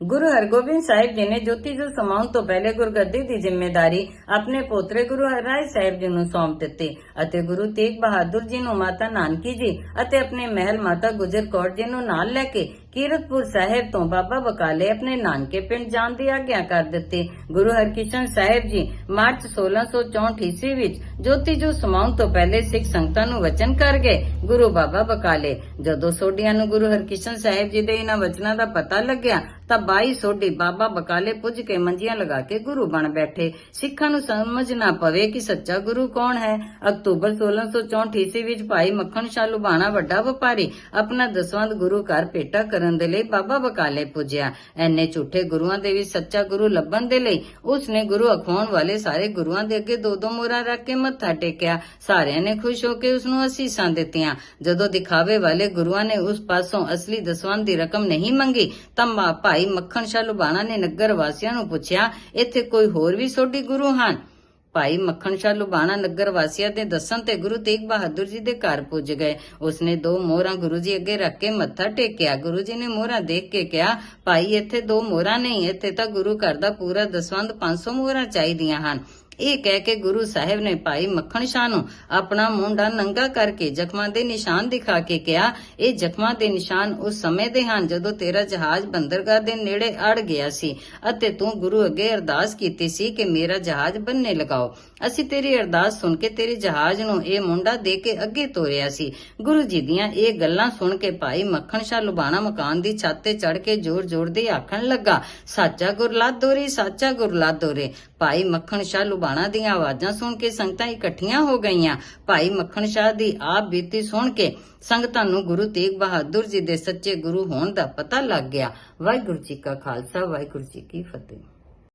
ਗੁਰੂ ਹਰਗੋਬਿੰਦ ਸਾਹਿਬ ਜੀ ਨੇ ਜੋਤੀ ਜੋਤ ਸਮਾਉਣ ਤੋਂ ਪਹਿਲੇ ਗੁਰਗੱਦੀ ਦੀ ਜ਼ਿੰਮੇਵਾਰੀ ਆਪਣੇ ਪੋਤਰੇ ਗੁਰੂ ਹਰਰਾਏ ਸਾਹਿਬ ਜੀ ਨੂੰ ਸੌਂਪ ਦਿੱਤੀ ਅਤੇ ਗੁਰੂ ਤੇਗ ਬਹਾਦਰ ਜੀ ਨੂੰ ਮਾਤਾ ਨਾਨਕੀ ਜੀ ਅਤੇ ਆਪਣੇ ਮਹਿਲ ਮਾਤਾ ਗੁਜਰ ਕੌਰ ਜੀ ਨੂੰ ਨਾਲ ਲੈ ਕੇ ਕੀਰਤਪੁਰ ਸਾਹਿਬ ਤੋਂ ਬਾਬਾ ਬਕਾਲੇ ਆਪਣੇ ਨਾਨਕੇ ਪਿੰਡ ਜਾਣ ਦੀ ਆਗਿਆ ਕਰ ਦਿੱਤੀ। ਗੁਰੂ ਹਰਕ੍ਰਿਸ਼ਨ ਸਾਹਿਬ ਜੀ ਮਾਰਚ 1664 ਈਸਵੀ ਵਿੱਚ ਜੋਤੀ ਜੋਤ ਸਮਾਉਣ ਤੋਂ ਪਹਿਲੇ ਸਿੱਖ ਸੰਗਤਾਂ ਨੂੰ ਵਚਨ ਕਰ ਗਏ ਗੁਰੂ ਬਾਬਾ ਬਕਾਲੇ। ਜਦੋਂ ਸੋਢੀਆਂ ਨੂੰ ਗੁਰੂ ਹਰਕ੍ਰਿਸ਼ਨ ਸਾਹਿਬ ਜੀ ਦੇ ਇਹਨਾਂ ਵਚਨਾਂ ਦਾ ਪਤਾ ਲੱਗਿਆ, ਤਾਂ 22 ਸੋਢੀ ਬਾਬਾ ਬਕਾਲੇ ਪੁੱਜ ਕੇ ਮੰਜੀਆਂ ਲਗਾ ਕੇ ਗੁਰੂ ਬਣ ਬੈਠੇ। ਸਿੱਖਾਂ ਨੂੰ ਸਮਝ ਨਾ ਪਵੇ ਕਿ ਸੱਚਾ ਗੁਰੂ ਕੌਣ ਹੈ। ਅਕਤੂਬਰ 1664 ਈਸਵੀ ਵਿੱਚ ਭਾਈ ਮੱਖਣ ਸ਼ਾਹ ਲੁਬਾਣਾ ਵੱਡਾ ਵਪਾਰੀ ਆਪਣਾ ਦਸਵੰਧ ਗੁਰੂ ਘਰ ਭੇਟਾ ਕਰਨ ਦੇ ਲਈ ਬਾਬਾ ਬਕਾਲੇ ਪੁੱਜਿਆ। ਐਨੇ ਝੂਠੇ ਗੁਰੂਆਂ ਦੇ ਵਿੱਚ ਸੱਚਾ ਗੁਰੂ ਲੱਭਣ ਦੇ ਲਈ ਉਸ ਨੇ ਗੁਰੂ ਅਖਵਾਉਣ ਵਾਲੇ ਸਾਰੇ ਗੁਰੂਆਂ ਦੇ ਅੱਗੇ ਦੋ ਦੋ ਮੋਹਰਾਂ ਰੱਖ ਕੇ ਮੱਥਾ ਟੇਕਿਆ। ਸਾਰਿਆਂ ਨੇ ਖੁਸ਼ ਹੋ ਕੇ ਉਸ ਨੂੰ ਅਸੀਸਾਂ ਦਿੱਤੀਆਂ। ਜਦੋਂ ਦਿਖਾਵੇ ਵਾਲੇ ਗੁਰੂਆਂ ਨੇ ਉਸ ਪਾਸੋਂ ਅਸਲੀ ਦਸਵੰਧ ਦੀ ਰਕਮ ਨਹੀਂ ਮੰਗੀ, ਤਾਂ ਭਾਈ ਮੱਖਣ ਸ਼ਾਹ ਲੁਬਾਣਾ ਨੇ ਨਗਰ ਵਾਸੀਆਂ ਨੂੰ ਪੁੱਛਿਆ, ਇੱਥੇ ਕੋਈ ਹੋਰ ਵੀ ਸੋਢੀ ਗੁਰੂ ਹਨ? ਭਾਈ ਮੱਖਣ ਸ਼ਾਹ ਲੁਬਾਣਾ ਨਗਰ ਵਾਸੀਆਂ ਦੇ ਦੱਸਣ ਤੇ ਗੁਰੂ ਤੇਗ ਬਹਾਦਰ ਜੀ ਦੇ ਘਰ ਪੁੱਜ ਗਏ। ਉਸਨੇ ਦੋ ਮੋਹਰਾਂ ਗੁਰੂ ਜੀ ਅੱਗੇ ਰੱਖ ਕੇ ਮੱਥਾ ਟੇਕਿਆ। ਗੁਰੂ ਜੀ ਨੇ ਮੋਹਰਾਂ ਦੇਖ ਕੇ ਕਿਹਾ, ਭਾਈ ਇੱਥੇ ਦੋ ਮੋਹਰਾਂ ਨਹੀਂ, ਇੱਥੇ ਤਾਂ ਗੁਰੂ ਘਰ ਦਾ ਪੂਰਾ ਦਸਵੰਧ 500 ਮੋਹਰਾਂ ਚਾਹੀਦੀਆਂ ਹਨ। ਇਹ ਕਹਿ ਕੇ ਗੁਰੂ ਸਾਹਿਬ ਨੇ ਭਾਈ ਮੱਖਣ ਸ਼ਾਹ ਨੂੰ ਆਪਣਾ ਮੁੰਡਾ ਨੰਗਾ ਕਰਕੇ ਜ਼ਖਮਾਂ ਦੇ ਨਿਸ਼ਾਨ ਦਿਖਾ ਕੇ ਕਿਹਾ, ਇਹ ਜ਼ਖਮਾਂ ਦੇ ਨਿਸ਼ਾਨ ਉਸ ਸਮੇਂ ਦੇ ਹਨ ਜਦੋਂ ਤੇਰਾ ਜਹਾਜ਼ ਬੰਦਰਗਾਹ ਦੇ ਨੇੜੇ ਅੜ ਗਿਆ ਸੀ ਅਤੇ ਤੂੰ ਗੁਰੂ ਅੱਗੇ ਅਰਦਾਸ ਕੀਤੀ ਸੀ ਕਿ ਮੇਰਾ ਜਹਾਜ਼ ਬੰਨੇ ਲਗਾਓ। ਅਸੀਂ ਤੇਰੀ ਅਰਦਾਸ ਸੁਣ ਕੇ ਤੇਰੇ ਜਹਾਜ਼ ਨੂੰ ਇਹ ਮੁੰਡਾ ਦੇ ਕੇ ਅੱਗੇ ਤੋਰਿਆ ਸੀ। ਗੁਰੂ ਜੀ ਦੀਆਂ ਇਹ ਗੱਲਾਂ ਸੁਣ ਕੇ ਭਾਈ ਮੱਖਣ ਸ਼ਾਹ ਲੁਬਾਣਾ ਮਕਾਨ ਦੀ ਛੱਤ ਤੇ ਚੜ ਕੇ ਜ਼ੋਰ-ਜ਼ੋਰ ਦੇ ਆਖਣ ਲੱਗਾ, ਸਾਚਾ ਗੁਰਲਾਦ ਦੋਰੇ ਸਾਚਾ ਗੁਰਲਾਦ ਦੋਰੇ ਭਾਈ ਮੱਖਣ ਸ਼ਾਹ ਲੁਬਾਣਾ ਦੀਆਂ ਆਵਾਜ਼ਾਂ ਸੁਣ ਕੇ ਸੰਗਤਾਂ ਇਕੱਠੀਆਂ ਹੋ ਗਈਆਂ। ਭਾਈ ਮੱਖਣ ਸ਼ਾਹ ਦੀ ਆਪ ਬੀਤੀ ਸੁਣ ਕੇ ਸੰਗਤਾਂ ਨੂੰ ਗੁਰੂ ਤੇਗ ਬਹਾਦਰ ਜੀ ਦੇ ਸੱਚੇ ਗੁਰੂ ਹੋਣ ਦਾ ਪਤਾ ਲੱਗ ਗਿਆ। ਵਾਹਿਗੁਰੂ ਜੀ ਕਾ ਖਾਲਸਾ, ਵਾਹਿਗੁਰੂ ਜੀ ਕੀ ਫਤਿਹ।